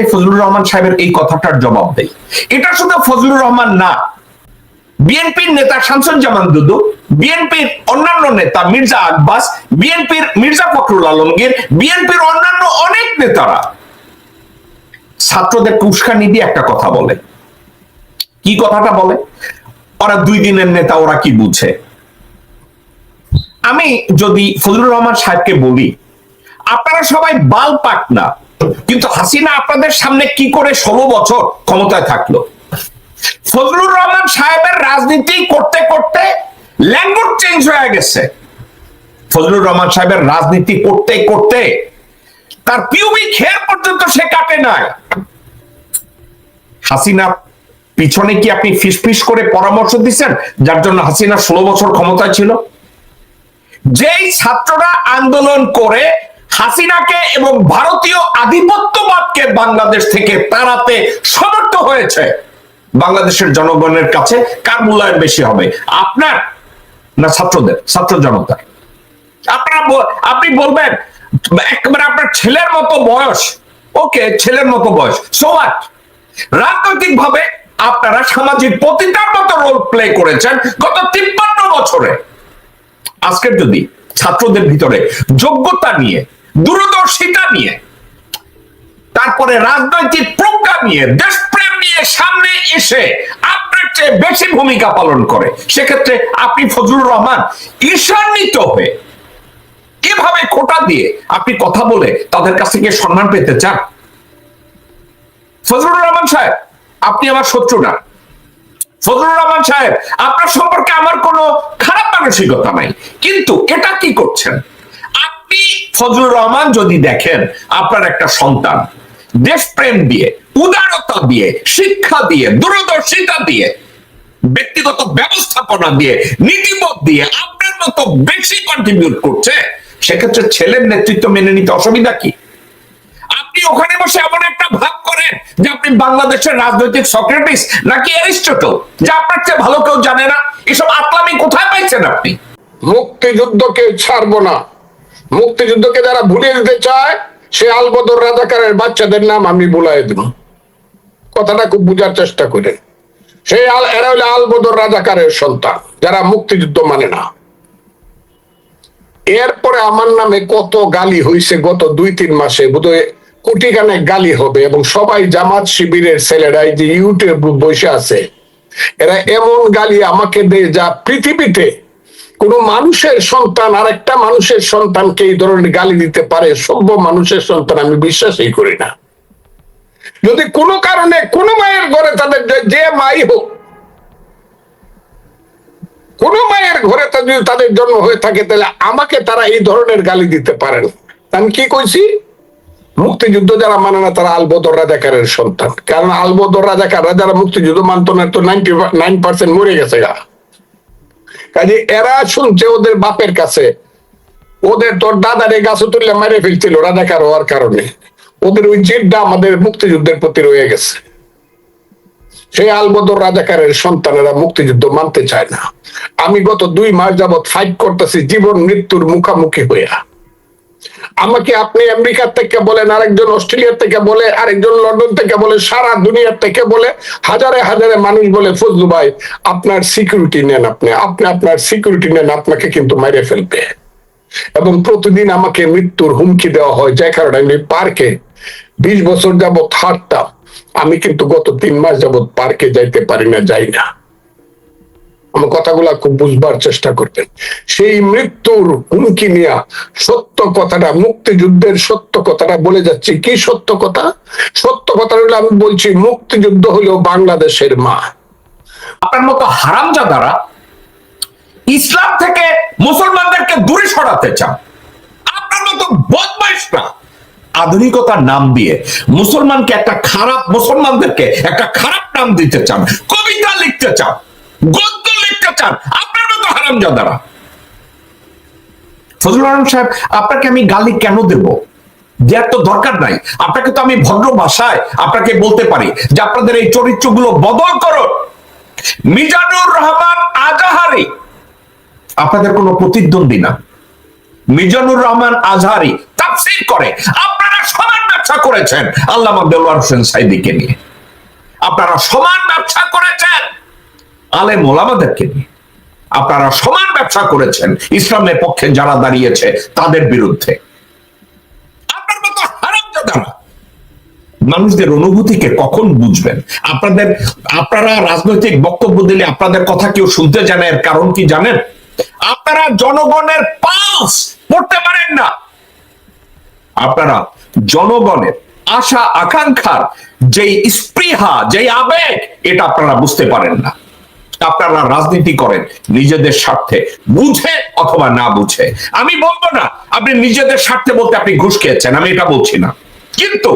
আমি ফজলুর রহমান সাহেবের এই কথাটার জবাব দেই। এটা শুধু ফজলুর রহমান না, বিএনপির নেতা শামসুজ্জামান দুদু, বিএনপির অন্যান্য নেতা মির্জা আব্বাস, বিএনপির মির্জা ফখরুল আলমগীর, বিএনপির অন্যান্য অনেক নেতারা ছাত্রদের উস্কানি দিয়ে একটা কথা বলে। কি কথাটা বলে? ওরা দুই দিনের নেতা, ওরা কি বুঝে? আমি যদি ফজলুর রহমান সাহেবকে বলি, আপনারা সবাই বাল পাক না। কিন্তু হাসিনা আপনাদের সামনে কি করে ষোলো বছর ক্ষমতায় থাকল? ফজলুর রহমান সাহেবের রাজনীতি করতে করতে ল্যাঙ্গুয়েজ চেঞ্জ হয়ে গেছে। ফজলুর রহমান সাহেবের রাজনীতি করতে করতে তার পিউবি খেয়ার পর্যন্ত সে কাটে নাই। হাসিনা, পিছনে কি আপনি ফিসফিস করে পরামর্শ দিচ্ছেন? যার জন্য হাসিনা ষোলো বছর ক্ষমতায় ছিল। যেই ছাত্ররা আন্দোলন করে হাসিনাকে এবং ভারতীয় আধিপত্যবাদকে বাংলাদেশ থেকে তাড়াতে সমর্থ হয়েছে। বাংলাদেশের জনগণের কাছে কার মূল্যায়ন বেশি হবে, আপনার না ছাত্রদের, ছাত্র জনতার আপনারা আপনি বলবেন, একবারে আপনার ছেলের মতো বয়স, ওকে, ছেলের মতো বয়স সোয়াট রাজনৈতিক ভাবে আপনারা সামাজিক পতিতার মতো রোল প্লে করেছেন গত তিপ্পান্ন বছরে। আজকের যদি ছাত্রদের ভিতরে যোগ্যতা নিয়ে দূরদর্শিতা নিয়ে, তারপরে রাজনৈতিক প্রজ্ঞা নিয়ে, দেশপ্রেম নিয়ে সামনে এসে আপনার চেয়ে বেশি ভূমিকা পালন করে। সেক্ষেত্রে আপনি ফজলুর রহমান ঈর্ষান্বিত হয়ে এভাবে কোটা দিয়ে আপনি কথা বলে তাদের কাছ থেকে সম্মান পেতে চান? ফজলুর রহমান সাহেব, আপনি আমার শত্রু না। ফজলুর রহমান সাহেব, আপনার সম্পর্কে আমার কোনো খারাপ মানসিকতা নাই। কিন্তু এটা কি করছেন? আপনি ফজলুর রহমান যদি দেখেন, আপনার একটা সন্তান, দেশপ্রেম দিয়ে, উদারতা দিয়ে, শিক্ষা দিয়ে, দূরদর্শিতা দিয়ে, ব্যক্তিগত ব্যবস্থাপনা দিয়ে, নীতিবোধ দিয়ে আপনার মতো বেশি কন্ট্রিবিউট করছে, সেক্ষেত্রে ছেলের নেতৃত্ব মেনে নিতে অসুবিধা কি? আপনি ওখানে বসে এমন একটা ভাব করেন যে আপনি বাংলাদেশের রাজনৈতিক সক্রেটিস নাকি অ্যারিস্টটল, যা আপনার চেয়ে ভালো কেউ জানে না। এসব আতলামি কোথায় পাইছেন আপনি? মুক্তিযুদ্ধকে ছাড়বো না। মুক্তিযুদ্ধকে যারা ভুলিয়ে দিতে চায়, সে আলবদর রাজাকারের বাচ্চাদের নাম আমি বুলাই দেব। কথাটা খুব বুঝার চেষ্টা করে। সেই আল এরা হলো আলবদর রাজাকারের সন্তান, যারা মুক্তিযুদ্ধ মানে না। এরপরে আমার নামে কত গালি হইছে গত দুই তিন মাসে, বোধহয় কোটি গালি হবে এবং সবাই জামাত শিবিরের ছেলেরা এই যে ইউটিউব বসে আছে, এরা এমন গালি আমাকে দেয় যা পৃথিবীতে কোন মানুষের সন্তান আরেকটা মানুষের সন্তানকে এই ধরনের গালি দিতে পারে, সভ্য মানুষের সন্তান আমি বিশ্বাসই করি না। যদি কোনো কারণে কোন মায়ের ঘরে তাদের যে- মাই হোক, কোন মায়ের ঘরে যদি তাদের জন্ম হয়ে থাকে, তাহলে আমাকে তারা এই ধরনের গালি দিতে পারেন। আমি কি কইছি? মুক্তিযুদ্ধ যারা মানে না, তারা আলবদর রাজাকারের সন্তান। কারণ আলবদর রাজাকাররা যারা মুক্তিযুদ্ধ মানত না, তো নাইনটি নাইন পার্সেন্ট মরে গেছে কাজে এরা শুনছে ওদের বাপের কাছে। ওদের তোর দাদারে গাছ তুললে মেরে ফেলছিল রাজাকার হওয়ার কারণে। ওদের ওই জেদটা আমাদের মুক্তিযুদ্ধের প্রতি রয়ে গেছে। সেই আলবদর রাজাকারের সন্তানেরা মুক্তিযুদ্ধ মানতে চায় না। আমি গত দুই মাস যাবৎ ফাইট করতেছি, জীবন মৃত্যুর মুখামুখি হইয়া। আমাকে আপনি আমেরিকার থেকে বলেন, আরেকজন অস্ট্রেলিয়ার থেকে বলে, আরেকজন লন্ডন থেকে বলে, সারা দুনিয়ার থেকে বলে, হাজারে হাজারে মানুষ বলে, ফজলু ভাই, আপনার সিকিউরিটি নেন আপনি। আপনি আপনার সিকিউরিটি নেন, আপনাকে কিন্তু মেরে ফেলবে। এবং প্রতিদিন আমাকে মৃত্যুর হুমকি দেওয়া হয়, যে কারণে আমি পার্কে বিশ বছর যাবৎ হাঁটতাম। আমি কিন্তু গত তিন মাস যাবৎ পার্কে যাইতে পারি না, যাই না। কথাগুলা খুব বুঝবার চেষ্টা করতেন সেই মৃত্যুর হুমকি নিয়ে সত্য কথাটা, মুক্তিযুদ্ধের সত্য কথাটা বলে যাচ্ছি। কি সত্য কথা? সত্য কথা হলো আমি বলছি, মুক্তিযুদ্ধ হলো বাংলাদেশের মা। আপনার মতো হারামজাদারা ইসলাম থেকে মুসলমানদেরকে দূরে সরাতে চান। আপনার মতো বদমাইশরা আধুনিকতার নাম দিয়ে মুসলমানকে একটা খারাপ, মুসলমানদেরকে একটা খারাপ নাম দিতে চান। কবিতা লিখতে চান। সাহেব, আপনাকে আমি গালি কেন দেব? দেওয়ার তো দরকার নাই। আপনাকে তো আমি ভদ্র ভাষায় আপনাকে বলতে পারি যে আপনাদের এই চরিত্রগুলো বদল করুন। মিজানুর রহমান আজাহারি। আপনাদের কোনো প্রতিদ্বন্দ্বী না। মিজানুর রহমান আজহারি তাফসীর করে। আপনারা সমান ব্যবসা করেছেন। আল্লাহ দেলোয়ার হোসেন সাইদিকে নিয়ে। আপনারা সমান ব্যবসা করেছেন। আলে মোলামাদেরকে নিয়ে। আপনারা সমান ব্যবসা করেছেন ইসলামের পক্ষে যারা দাঁড়িয়েছে তাদের বিরুদ্ধে। মানুষদের অনুভূতিকে কখন বুঝবেন? আপনাদের, আপনারা রাজনৈতিক বক্তব্য দিলে আপনাদের কথা কেউ শুনতে জানে, এর কারণ কি জানেন? আপনারা জনগণের পালস পড়তে পারেন না। আপনারা জনগণের আশা, আকাঙ্ক্ষার যেই স্পৃহা, যেই আবেগ, এটা আপনারা বুঝতে পারেন না। আপনারা রাজনীতি করেন নিজেদের স্বার্থে। বুঝে অথবা না বুঝে। আমি বলব না, আপনি নিজেদের স্বার্থে বলতে আপনি ঘুষ খেয়েছেন, আমি এটা বলছি না। কিন্তু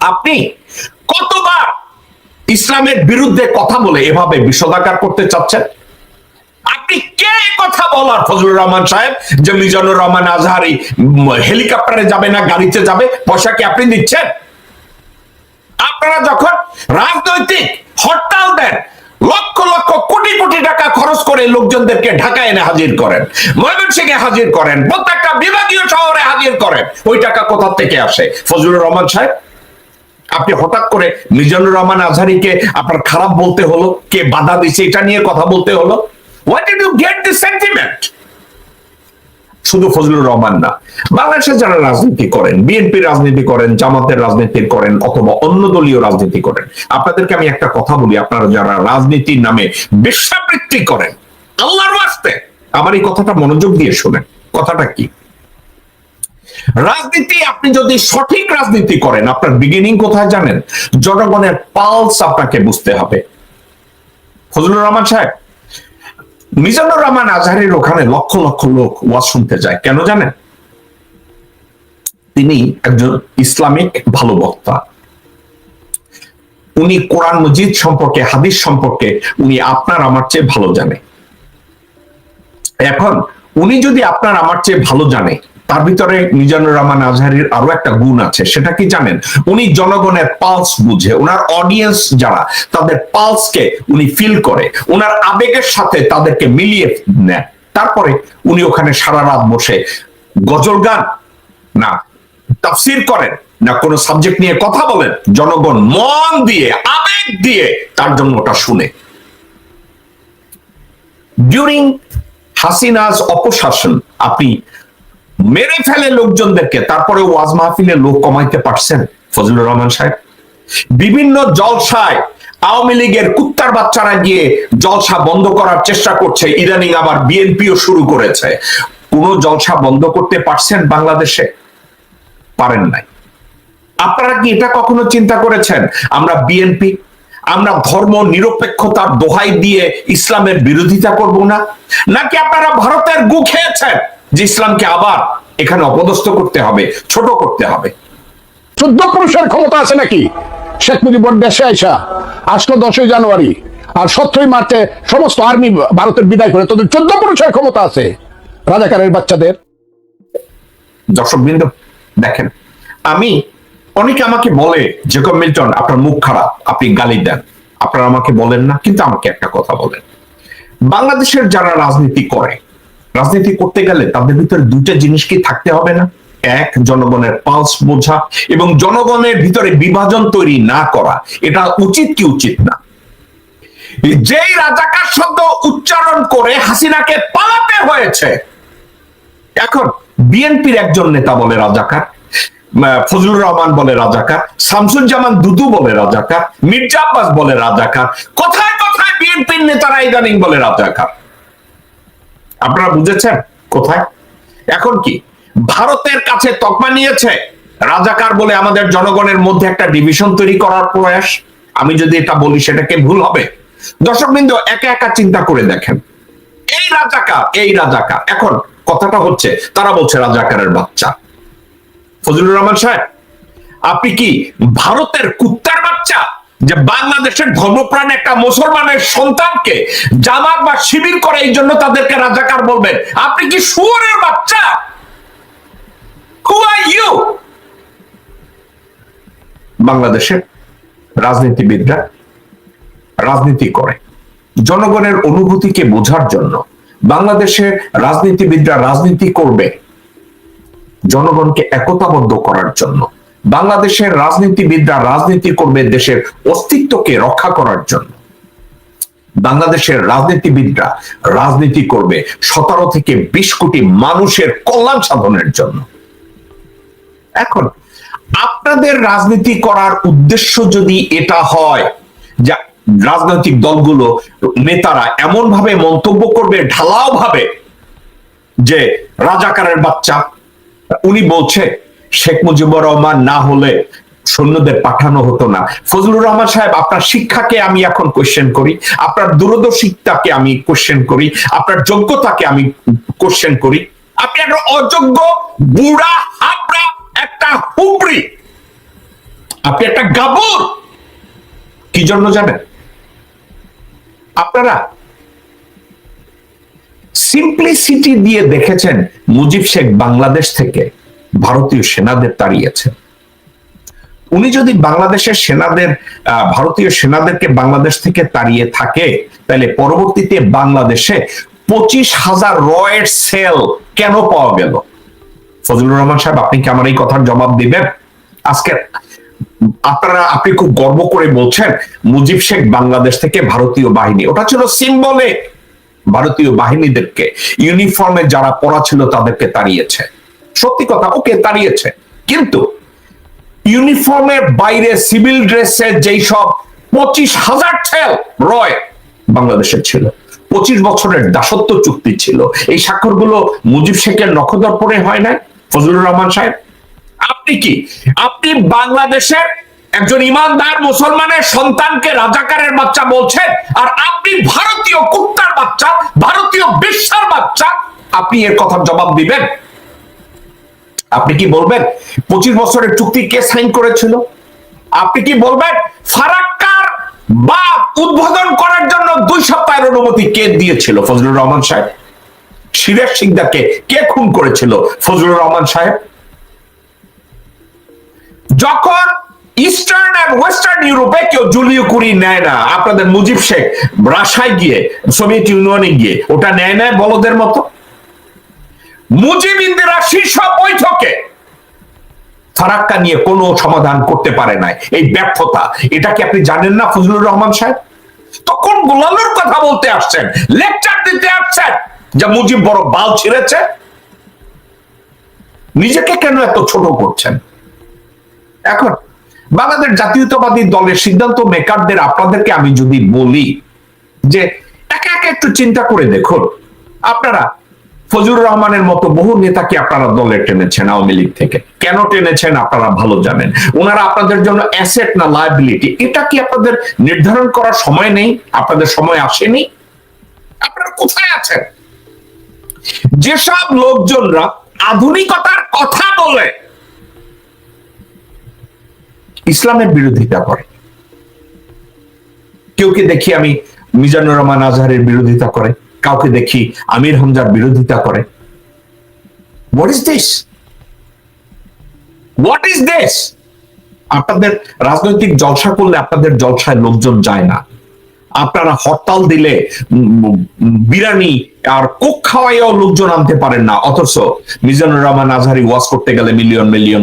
আপনি কতবার ইসলামের বিরুদ্ধে কথা বলে এভাবে বিষদাকার করতে চাচ্ছেন? আপনি কে কথা বলার? ফজলুর রহমান সাহেব, যে মিজানুর রহমান আজহারি হেলিকপ্টারে যাবে না, গাড়িতে যাবে, পয়সা কি আপনি দিচ্ছেন আপনারা যখন রাজনৈতিক হরতাল দেন লক্ষ লক্ষ কোটি কোটি টাকা খরচ করে লোকজনদেরকে ঢাকায় এনে হাজির করেন, ময়মনসিংহে হাজির করেন, প্রত্যেকটা বিভাগীয় শহরে হাজির করেন। ওই টাকা কোথা থেকে আসে? ফজলুর রহমান সাহেব, আপনি হঠাৎ করে মিজানুর রহমান আজহারিকে আপনার খারাপ বলতে হলো, কে বাধা দিচ্ছে এটা নিয়ে কথা বলতে হলো? What did you get this sentiment শুধু ফজলুর রহমান না বাংলাদেশে যারা রাজনীতি করেন, বিএনপি রাজনীতি করেন, জামাতের রাজনীতি করেন, অথবা অন্য দলীয় রাজনীতি করেন, আপনাদেরকে আমি একটা কথা বলি, আপনারা যারা রাজনীতির নামে বেশ্যাবৃত্তি করেন, আল্লাহর ওয়াস্তে, আমার এই কথাটা মনোযোগ দিয়ে শোনেন। কথাটা কি? রাজনীতি, আপনি যদি সঠিক রাজনীতি করেন, আপনার বিগিনিং কোথায় জানেন? জনগণের পালস আপনাকে বুঝতে হবে। ফজলুর রহমান সাহেব মিজানুর রহমান আজহারের ওখানে লক্ষ লক্ষ লোক ওয়াজ শুনতে যায়। কেন জানেন? তিনি একজন ইসলামিক ভালো বক্তা উনি কোরআন মজিদ সম্পর্কে, হাদিস সম্পর্কে উনি আপনার আমার চেয়ে ভালো জানে। এখন উনি যদি আপনার আমার চেয়ে ভালো জানে তার ভিতরে মিজানুর রহমান আজহারির আরও একটা গুণ আছে, সেটা কি জানেন? উনি জনগণের পালস বুঝে ওনার অডিয়েন্স যারা, তাদের পালসকে উনি ফিল করে ওনার আবেগের সাথে তাদেরকে মিলিয়ে নেয়। তারপরে উনি ওখানে সারা রাত বসে গজল গান, না, তাফসির করেন, না কোনো সাবজেক্ট নিয়ে কথা বলেন, জনগণ মন দিয়ে, আবেগ দিয়ে তার জন্য ওটা শুনে। ডিউরিং হাসিনাজ অপশাসন, আপনি মেরে ফেলে লোকজনদেরকে তারপরে ওয়াজ মাহফিলে লোক কমাইতে পারছেন ফজলুর রহমান সাহেব। বিভিন্ন জলসায় আওয়ামী লীগের কুত্তার বাচ্চারা গিয়ে জলসা বন্ধ করার চেষ্টা করছে, ইদানিং আবার বিএনপিও শুরু করেছে। কোন জলসা বন্ধ করতে পারছেন বাংলাদেশে? পারেন নাই। আপনারা কি এটা কখনো চিন্তা করেছেন? আমরা বিএনপি, আমরা ধর্ম নিরপেক্ষতার দোহাই দিয়ে ইসলামের বিরোধিতা করব না? নাকি আপনারা ভারতের গু খেয়েছেন? যে ইসলামকে আবার এখানে অপদস্থ করতে হবে ছোট করতে হবে। চোদ্দ পুরুষের ক্ষমতা আছে নাকি? শেখ মুজিবুর দেশে আইসা আসলো দশই জানুয়ারি আর সতেরোই মার্চে সমস্ত আর্মি ভারতের বিদায় করে তোদের চোদ্দ পুরুষের ক্ষমতা আছে রাজাকারের বাচ্চাদের। দর্শক বৃন্দ দেখেন আমি অনেকে আমাকে বলে জেকব মিল্টন আপনার মুখ খারাপ আপনি গালি দেন। আপনারা আমাকে বলেন না কিন্তু আমাকে একটা কথা বলেন। বাংলাদেশের যারা রাজনীতি করে রাজনীতি করতে গেলে তাদের ভিতরে দুইটা জিনিস কি থাকতে হবে না। এক, জনগণের পালস বোঝা এবং জনগণের ভিতরে বিভাজন তৈরি না করা। এটা উচিত কি উচিত না? যেই রাজাকার শব্দ উচ্চারণ করে হাসিনাকে পালাতে হয়েছে, এখন বিএনপির একজন নেতা বলে রাজাকার ফজলুর রহমান বলে রাজাকার, শামসুজ্জামান দুদু বলে রাজাকার, মির্জা আব্বাস বলে রাজাকার, কোথায় কোথায় বিএনপির নেতারা ইদানিং বলে রাজাকার? আপনারা বুঝেছেন? কোথায়? এখন কি? ভারতের কাছে তকমা নিয়েছে। রাজাকার বলে আমাদের জনগণের মধ্যে একটা ডিভিশন তৈরি করার প্রয়াস। আমি যদি এটা বলি, সেটাকে ভুল হবে। দর্শক বিন্দু একা একা চিন্তা করে দেখেন। এই রাজাকার এই রাজাকার। এখন কথাটা হচ্ছে, তারা বলছে রাজাকারের বাচ্চা। ফজলুর রহমান সাহেব, আপনি কি ভারতের বাচ্চা যে বাংলাদেশের ধর্মপ্রাণ একটা মুসলমানের সন্তানকে জামাত বা শিবির করে এই জন্য তাদেরকে রাজাকার বলবেন। আপনি কি শুয়োরের বাচ্চা? হু ইউ বাংলাদেশের রাজনীতিবিদরা রাজনীতি করে। জনগণের অনুভূতিকে বোঝার জন্য বাংলাদেশের রাজনীতিবিদরা রাজনীতি করবে। জনগণকে একতাবদ্ধ করার জন্য। বাংলাদেশের রাজনীতিবিদরা রাজনীতি করবে দেশের অস্তিত্বকে রক্ষা করার জন্য। বাংলাদেশের রাজনীতিবিদরা রাজনীতি করবে সতেরো থেকে বিশ কোটি মানুষের কল্যাণ সাধনের জন্য। এখন, আপনাদের রাজনীতি করার উদ্দেশ্য যদি এটা হয়, যা রাজনৈতিক দলগুলো নেতারা এমন ভাবে মন্তব্য করবে ঢালাও ভাবে যে রাজাকারের বাচ্চা, উনি বলছে শেখ মুজিবুর রহমান না হলে সৈন্যদের পাঠানো হতো না। ফজলুর রহমান সাহেব, আপনার শিক্ষাকে আমি এখন কোশ্চেন করি, আপনার দূরদর্শিতাকে আমি কোশ্চেন করি, আপনার যোগ্যতাকে আমি কোশ্চেন করি। আপনি একটা অযোগ্য বুড়া, হাবড়া, একটা হুবড়ি, আপনি একটা গাবর, কি জন্য জানেন আপনারা সিম্পলিসিটি দিয়ে দেখেছেন মুজিব শেখ বাংলাদেশ থেকে ভারতীয় সেনাদের তাড়িয়েছেন। উনি যদি বাংলাদেশের সেনাদের ভারতীয় সেনাদেরকে বাংলাদেশ থেকে তাড়িয়ে থাকে, তাহলে পরবর্তীতে বাংলাদেশে পঁচিশ হাজার রয়ের সেল কেন পাওয়া গেল? ফজলুর রহমান সাহেব, আপনি কি আমার এই কথার জবাব দিবেন? আজকে আপনারা, আপনি খুব গর্ব করে বলছেন, মুজিব শেখ বাংলাদেশ থেকে ভারতীয় বাহিনী। ওটা ছিল সিম্বলে ভারতীয় বাহিনীদেরকে, ইউনিফর্মে যারা পড়া ছিল তাদেরকে তাড়িয়েছে। সত্যি কথা, ওকে তাড়িয়েছে কিন্তু ইউনিফর্মের বাইরে সিভিল ড্রেসে যেই সব পঁচিশ হাজার ছেল রয় বাংলাদেশের ছিল। পঁচিশ বছরের দাসত্ব চুক্তি ছিল। এই স্বাক্ষরগুলো মুজিব শেখের নখদর্পণে হয় নাই, ফজলুর রহমান সাহেব? আপনি কি? আপনি বাংলাদেশের একজন ইমানদার মুসলমানের সন্তানকে রাজাকারের বাচ্চা বলছেন, আর আপনি ভারতীয় কুত্তার বাচ্চা, ভারতীয় বিশ্বের বাচ্চা, আপনি এর কথার জবাব দিবেন? আপনি কি বলবেন? পঁচিশ বছরের চুক্তি কে সাইন করেছিল? আপনি কি বলবেন? ফারাক্কার বা উদ্বোধন করার জন্য দুই সপ্তাহের অনুমতি কে দিয়েছিল? ফজলুর রহমান সাহেব। সিরাজ সিকদারকে কে খুন করেছিল? ফজলুর রহমান সাহেব। যখন ইস্টার্ন এন্ড ওয়েস্টার্ন ইউরোপে কেউ জুলিও কুরি নেয় না, আপনাদের মুজিব শেখ রাশায় গিয়ে, সোভিয়েত ইউনিয়নে গিয়ে, ওটা নেয় না বলদের মতো। মুজিব ইন্দিরা শীর্ষ বৈঠকে ফারাক্কা নিয়ে কোনো সমাধান করতে পারে নাই। এই ব্যর্থতা, এটা কি আপনি জানেন না ফজলুর রহমান সাহেব? তখন গোলামের কথা বলতে আসছেন? লেকচার দিতে আসছেন যে মুজিব বড় বাল ছিঁড়েছে। নিজেকে কেন এত ছোট করছেন? এখন বাংলাদেশ জাতীয়তাবাদী দলের সিদ্ধান্ত মেকারদের, আপনাদেরকে আমি যদি বলি যে একা একা একটু চিন্তা করে দেখুন। আপনারা ফজলুর রহমানের মতো বহু নেতাকে আপনারা দলে টেনেছেন আওয়ামী লীগ থেকে। কেন টেনেছেন আপনারা ভালো জানেন। ওনারা আপনাদের জন্য অ্যাসেট না লাইবিলিটি এটা কি আপনাদের নির্ধারণ করার সময় নেই? আপনাদের সময় আসেনি? আপনারা কোথায় আছেন? যেসব লোকজনরা আধুনিকতার কথা বলে, ইসলামের বিরোধিতা করে। কেউ কি দেখি আমি মিজানুর রহমান আজহারের বিরোধিতা করে? কাউকে দেখি আমির হামজার বিরোধিতা করে। What is this what is this আপনাদের রাজনৈতিক জলসা করলে আপনাদের জলসায় লোকজন যায় না। আপনারা হরতাল দিলে বিরানি আর কোক খাওয়াইয়াও লোকজন আনতে পারেন না। অথচ মিজানুর রহমান আজহারি ওয়াজ করতে গেলে মিলিয়ন মিলিয়ন